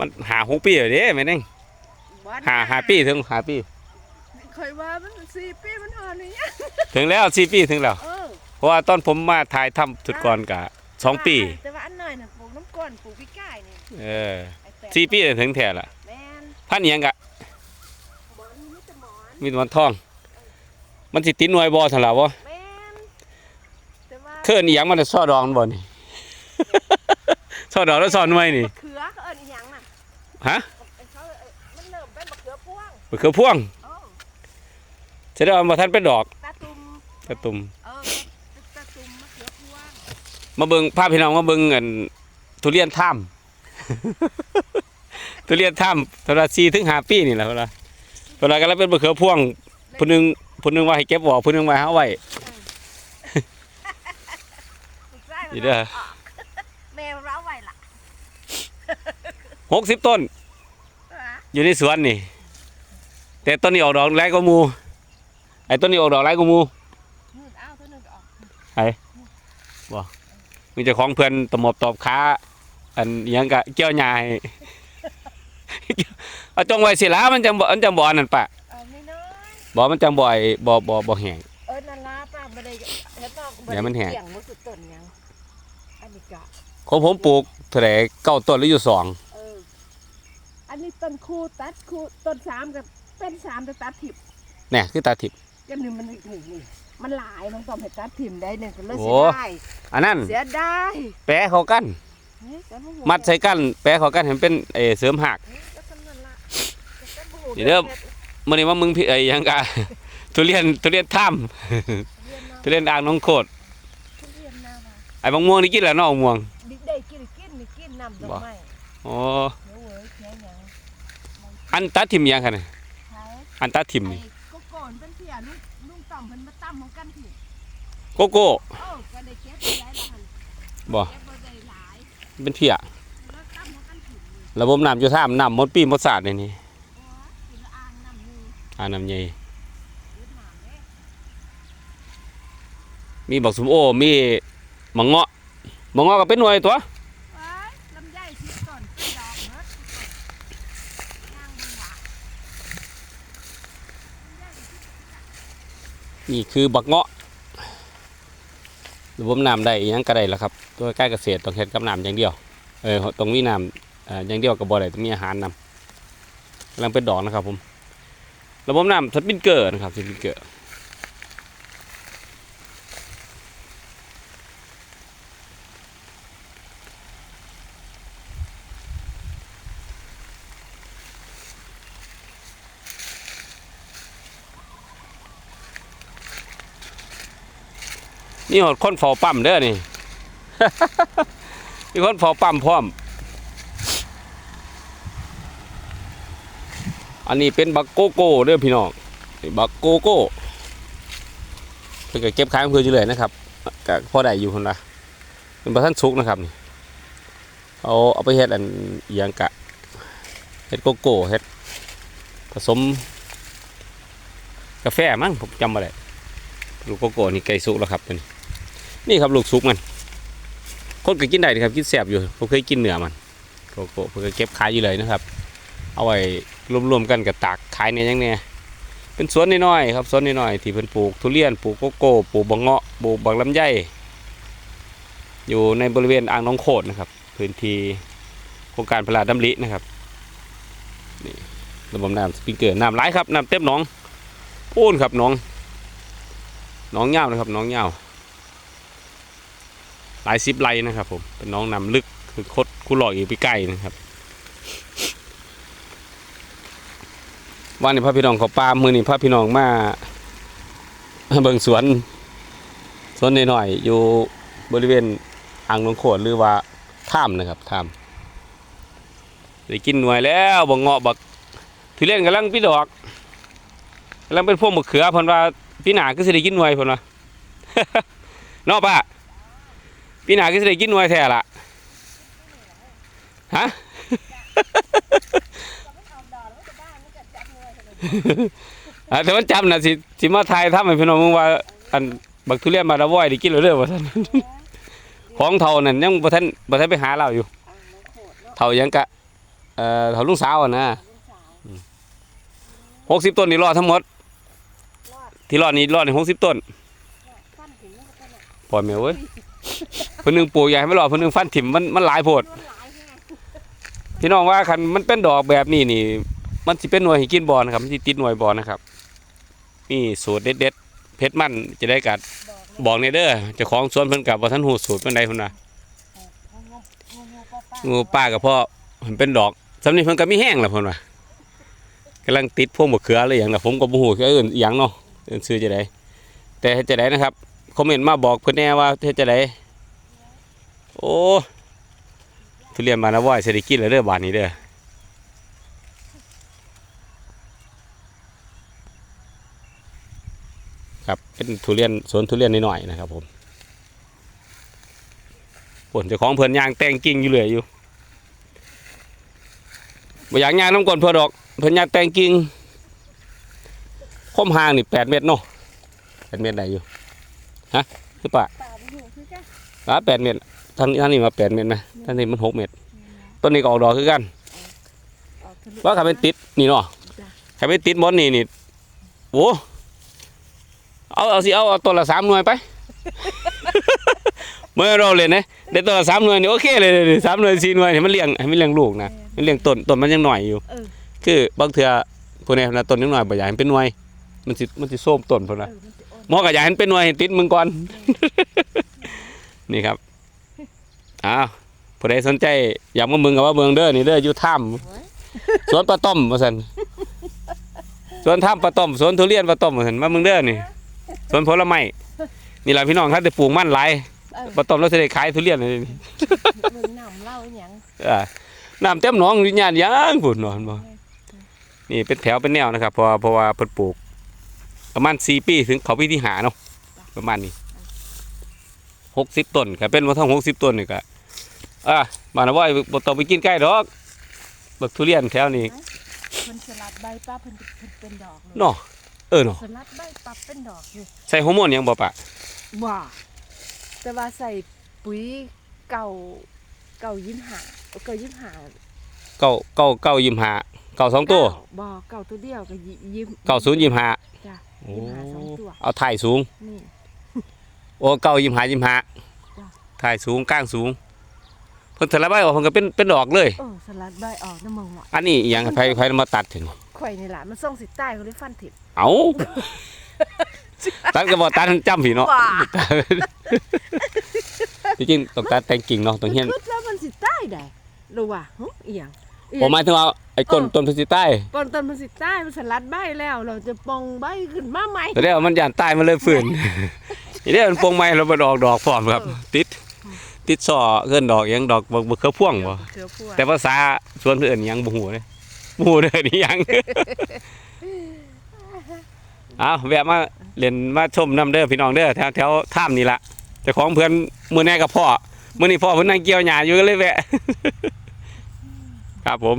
มันหาหกปีแล้วเด้แม่นเองบ้นหาหาปีถึงหาปีเคยว่ามันสี่ปีมันหอนี่ยถึงแล้วสี่ปีถึงแล้ว เออเพราะว่าตอนผมมาถ่ายทำสุดก่อนกะสองปี แต่ว่าอันหน่อยน่ะปลูกน้ำก้อนปลูกพี่ก้ายนี่เออไอ้แปดสี่ปีถึงแท้ละแม่นพันเอียงกะหมอนมีแต่หมอนมีแตหมอนทอง มันสิติดหน่วยบ่ซั่นล่ะบ่แม่นแต่ว่าเคลื่อนอีหยังมันจะซอดองบ่นี่ซอดองแล้วซอหน่วยนี่มะเขือเขาเอิ้นอีหยังน่ะ ฮะไอ้เขาเอิ้นมันเริ่มเป็นมะเขือพวงมะเขือพวงเออแสดงว่าบ่ทันเป็นดอกตาตุ่มกระตุ่มเออตาตุ่มมะเขือพวงมาเบิ่งพาพี่น้องมาเบิ่งอันทุเรียนท่ามทุเรียนท่ามตอนละ4ถึง5ปีนี่แหละเวลาเวลากำลังเป็นมะเขือพวงผู้หนึงผู้หนึงว่าให้เก็บออกผู้หนึงว่าให้เอาไว้อีกไร่นี่เด้อ แม่เราไว้ล่ะ 60ต้น อยู่ในสวนนี่ แต่ต้นนี้ออกดอกหลายกว่าหมู่ไอ้ต้นนี้ออกดอกหลายกว่าหมู่มืดอ้าวตัวหนึงก็ออกมีเจ้าของเพื่อนตะหมอบตอบค้า อันอิหยังกะเกี่ยวหญ้าให้เอาจงไว้สิล่ะมันจังบ่มันจังบ่อันนั่นปะเอาไม่น้อยบ่มันจังบ่ไอ้บ่บ่บ่แห้งเออนั่นล่ะป้าบ่ได้เฮ็ดนอกเดี๋ยวมันแห้งเกี่ยงบ่สุดต้นหยังอันนี้ก็ของผมปลูกเท่าไหร่เก้าต้นหรืออยู่สองเอออันนี้ต้นคูตัดคูต้นสามกับเป็นสามแต่ตัดถิบเนี่ยคือตาทิพย์ก็นี่มันนี่นี่มันหลายมันต้องให้ตัดถิมได้เนี่ยก็เลยโอ้เสียดายอันนั้นเสียดายแปะเข้ากันเฮ้ยแต่บ่ฮู้มัดใส่กัน แปะเข้ากันให้มันเป็นเออเสริมหักเฮ้ยก็สำนั่นล่ะแต่บ่ฮู้เดี๋ยวเด้อมื้อนี้ว่ามึงพี่ไอ้หยังกะทุเรียนทุเรียนถ้ำเรียนมาทุเรียนอ่างน้องโคตรทุเรียนนาว่าไอ้บางม่วงนี่กินแล้วเนาะบางม่วงดิได้กินกินนี่กินน้ำดอกไม้อ๋อ เดี๋ยวเว้ยเสียหยัง อันตัดทิมยังคั่นน่ะใช้อันตัดทิมไอ้นี่ก็โกนเป็นเสียลุงลุงต่อมเพิ่นมาตั้มของกันพี่โกโก้เออก็ได้เก็บได้หลายละหันบ่เก็บบ่ได้หลายเป็นเพียแล้วตั้มของกันพี่ระบบน้ำอยู่ท่ามน้ำหมดปีหมดสาดในนี้โอ้ยกินแล้วอ่างน้ำมืออ่าน้ำใหญ่ยืดน้ำเด้มีบักสุมโอมีมังเงาะมังเงาะก็เป็นหน่วยตัว ว้ายลำไยสิต้นเป็นดอกเบิดย่างมันหวาน นี่คือบักเงาะระบบน้ำได้ยังกระไดแล้วครับ ตัวใกล้เกษตรต้องเห็ดกับน้ำอย่างเดียว เออตรงมีน้ำอย่างเดียวกับ่ได้ต้องมีอาหารนำกำลังเป็นดอกนะครับผม ระบบน้ำสปินเกอร์นะครับสปินเกอร์ นี่หดคนเฝ้าปั๊มเด้อนี่ มีคนเฝ้าปั๊มพร้อม อันนี้เป็นบักโกโก้เด้อพี่น้องบักโกโก้เพิ่นเก็บขายของเพื่ออยู่เลยนะครับก็พอได้อยู่คนละเป็นประทันสุกนะครับนี่เอาเอาไปเฮ็ดอันยังกะเฮ็ดโกโก้เฮ็ดผสม กาแฟมั้งผมจำมาได้ลูกโกโก้นี่ไก่สุกแล้วครับตัวนี้ นี่ครับลูกสุกมัน คนก็กินได้ครับกินแสบอยู่ผมเคยกินเนื้อมันโกโก้เพิ่นก็เก็บขายอยู่เลยนะครับ เอาไว้รวมๆกันกับตากขายเนี่ยยังเนี่ยเป็นสวนน้อยๆครับสวนน้อยๆที่เพิ่นปลูกทุเรียนปลูกโกโก้ปลูกบังเงาะปลูกบักลำไยอยู่ในบริเวณอ่างน้องโขดนะครับ พื้นที่โครงการพลาดดำรินะครับนี่ระบบน้ำสปริงเกอร์น้ำไหลครับน้ำเต็มหนองปูนครับหนองหนองเงาวนะครับหนองเงา หลายสิบไร่นะครับ ผมเป็นน้องน้ำลึกคือคดคุหลอกอยู่ไปใกล้นะครับวันนี้พระพี่น้องเขาปลามือนี่พระพี่น้องมาเบิ่งสวนสวนน้อยๆอยู่บริเวณอ่างหนองโขดหรือว่าถ้ำนะครับถ้ำได้กินหน่วยแล้วบักเงาะบักทุเรียนกำลังพี่ดอกกำลังเป็นพวกมะเขือพิ่นว่าพี่หนาก็สิได้กินหน่วยพิ่นว่าเนาะป้า พี่หนาก็สิได้กินหน่วยแท้ละฮะอะแต่มันจำนะสิสิมาทายทำให้พี่น้องมึงว่า อันบักทุเรียนมาละว้อยได้กินแล้วเด้อว่าท่านของเท่านั่นยังบ่ทันบ่ทันไปหาเราอยู่อ่างน้ำโขดเนาะเท่ายังกะอ่อเถาลุงสาวอะนะลูกสาวหกสิบต้นนี่รอดทั้งหมดรอดที่รอดนี่รอดในหกสิบต้นฟันถึงแล้วก็น่ะปล่อยแมวเว้ย เพิ่นหนึงปลูกใหญ่ไม่รอดเพิ่นหนึงฟันถิ่มมันมันหลายโพดโดนหลายแห้งพี่น้องว่าคันมันเป็นดอกแบบนี้นี่ มันสิเป็นหน่วยให้กินบอนะครับมันสิติดหน่วยบอลนะครับนี่สูตรเด็ดๆเพชรมันจะได้กัดบอกในเด้อเจ้าของสวนเพิ่นกับว่าท่านหูสูตรเพิ่นใดพิ่นน่ะงูป้ากับพ่อมันเป็นดอกสำนีเพิ่นก็มีแห้งแล้วเพิ่นว่ากำลังติดพวงมะเขืออะไรอย่างน่ะผมก็บ่ฮู้คืออื่นอหยังเนาะอิ้นชื่อจะได้แต่จะได้นะครับคอมเมนต์มาบอกเพิ่นแน่ว่าเฮ็ดจะได้ โอ้ทุเรียนบานนาว้อยสิได้กินแล้วเด้อบานนี้เด้อครับเป็นทุเรียนสวนทุเรียนน้อยๆนะครับผมผลเจ้าของเพิ่นย่างแต่งกิ่งอยู่เลยอยู่บ่อยากย่างน้ำก้นเพื่อดอก เพิ่นอยากแต่งกิ่งคมห่างนี่แปดเมตรเนาะแปดเมตรได้อยู่ฮะคือปะป้าไปอยู่คือกันอะแปดเมตร ทางนี้ทางนี้มาแปดเมตรไหมทางนี้มันหกเมตรต้นนี้ก็ออกดอกคือกันออกทะลุว่าขับเป็นติดนี่เนาะจ้ะขับเป็นติดหมดนี่นี่โอ้เอาเอาสิเอาเอาต้นละสามหน่วยไปเมื่อเราเลยนะได้ต้นละสามหน่วยนี่โอเคเลยเลยสามหน่วยสี่หน่วยนี่มันเลี้ยงให้มันเลี้ยงลูกนะมันเลี้ยงต้นต้นมันยังหน่อยอยู่เออคือบางเทื่อพวกนี้นะต้นนิดหน่อยบ่อยากให้มันเป็นหน่วย มันสิมันสิโซมต้นพุ่นเอน่ะอมันสิอ่อนหมอก็อยากให้มันเป็นหน่วยให้ติดมึงก่อนนี่ครับ อ้าวผู้ใดสนใจอยากมาเมืองกับว่าเมืองเด้อนี่เด้ออยู่ถ้ำสวนปลาต้อมว่าซั่นสวนถ้ำปลาต้อมสวนทุเรียนปลาต้อมว่าซั่นมาเมืองเด้อนี่สวนผลไม้นี่ล่ะพี่น้องครับแต่ปลูกมันหลายเออปลาต้อมเราสิได้ขายทุเรียนเลยนี่มึงนำเหล่าอีหยังอ่าน้ำเต็มหนองวิญญาณยังพุ่นเนาะเห็นบ่นี่เป็นแถวเป็นแนวนะครับเพราะว่าเพราะว่าเพิ่นปลูก ประมาณสี่ปีถึงเขาปีที่หาเนาะประมาณนี้ หกสิบต้นครับเป็นว่าทั้งหกสิบต้นนี่ก็อะมานะว่าบ่ต้องไปกินใกล้ดอกบักทุเรียนแถวนี้เพิ่นสลัดใบป้าเพิ่นเพิ่นเป็นดอกเลยเนาะเออเนาะสลัดใบปั๊บเป็นดอกอยู่ใส่ฮอร์โมนหยังบ่ปะว่าแต่ว่าใส่ปุ๋ยเก่าเก่ายิ้มหาเก่ายิ้มหาเก้าเก้าเก้ายิมหาเก้าสองตัวบ่เก่าตัวเดียวก็ยิยิ้มเก้าศูนย์ยิมหาจ้ะโอ้ยิมหาสองตัวเอาถ่ายสูงนี่ โอ้เก้ายิมหายิมหาจ้ะถ่ายสูงก้างสูงเพิ่นแต่ละใบออกเพิ่นก็เป็นเป็นดอกเลย เออสลัดใบออกน้ำมึงว่ะอันนี้อหยังไผไผมาตัดถึงข่อยนี่ล่ะมันส่งสิใต้เขาเลยฟันถิบเอาตัดก็บอกตัดให้จำผีเนาะว้า จริงๆต้องตัดแต่งกิ่งเนาะต้องเฮียนคิดแล้วมันสิใต้ได้รู้ว่าหึอีหยังอีหผยัมงหมายถึงว่าไอ้ก้นต้นพฤศจิใต้ปอนตอนมันสิใต้มันสลัดใบแล้ว เราจะปองใบขึ้นมาใหม่ แต่เดี๋ยวมันยานใต้มันเลยฝืน ทีนี้มันปงไม้เราบ่ดอกดอกพร้อมครับ ติด ติดซ่อเกินดอกหยังดอกบ่บ่เครือพ่วงบ่เสือพวงแต่ภาษาส่วนเอื่นหยังบ่ฮู้เลยบ่ฮู้เด้อนี่หยังเอาแวะมาเล่นมาชมน้ำเด้อพี่น้องเด้อแถวแถวถ้ำนี่ละเจ้าของเพื่อนมื้อแน่กับพ่อมื้อนี้พ่อเพิ่นนั่งเกี่ยวหญ้าอยู่ก็เลยแวะ ครับผม